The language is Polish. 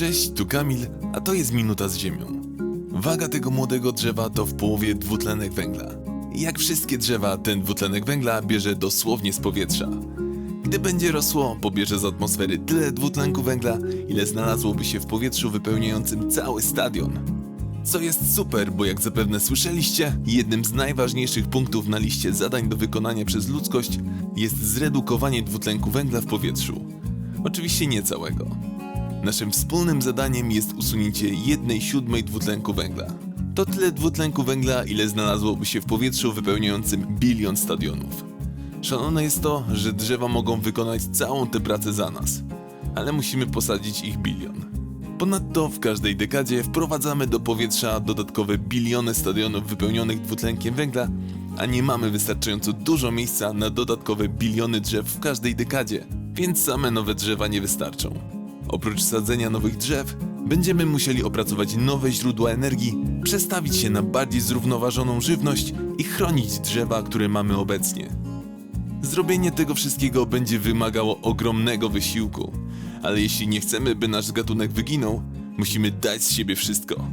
Cześć, tu Kamil, a to jest Minuta z Ziemią. Waga tego młodego drzewa to w połowie dwutlenek węgla. Jak wszystkie drzewa, ten dwutlenek węgla bierze dosłownie z powietrza. Gdy będzie rosło, pobierze z atmosfery tyle dwutlenku węgla, ile znalazłoby się w powietrzu wypełniającym cały stadion. Co jest super, bo jak zapewne słyszeliście, jednym z najważniejszych punktów na liście zadań do wykonania przez ludzkość jest zredukowanie dwutlenku węgla w powietrzu. Oczywiście nie całego. Naszym wspólnym zadaniem jest usunięcie jednej siódmej dwutlenku węgla. To tyle dwutlenku węgla, ile znalazłoby się w powietrzu wypełniającym bilion stadionów. Szalone jest to, że drzewa mogą wykonać całą tę pracę za nas, ale musimy posadzić ich bilion. Ponadto w każdej dekadzie wprowadzamy do powietrza dodatkowe biliony stadionów wypełnionych dwutlenkiem węgla, a nie mamy wystarczająco dużo miejsca na dodatkowe biliony drzew w każdej dekadzie, więc same nowe drzewa nie wystarczą. Oprócz sadzenia nowych drzew, będziemy musieli opracować nowe źródła energii, przestawić się na bardziej zrównoważoną żywność i chronić drzewa, które mamy obecnie. Zrobienie tego wszystkiego będzie wymagało ogromnego wysiłku, ale jeśli nie chcemy, by nasz gatunek wyginął, musimy dać z siebie wszystko.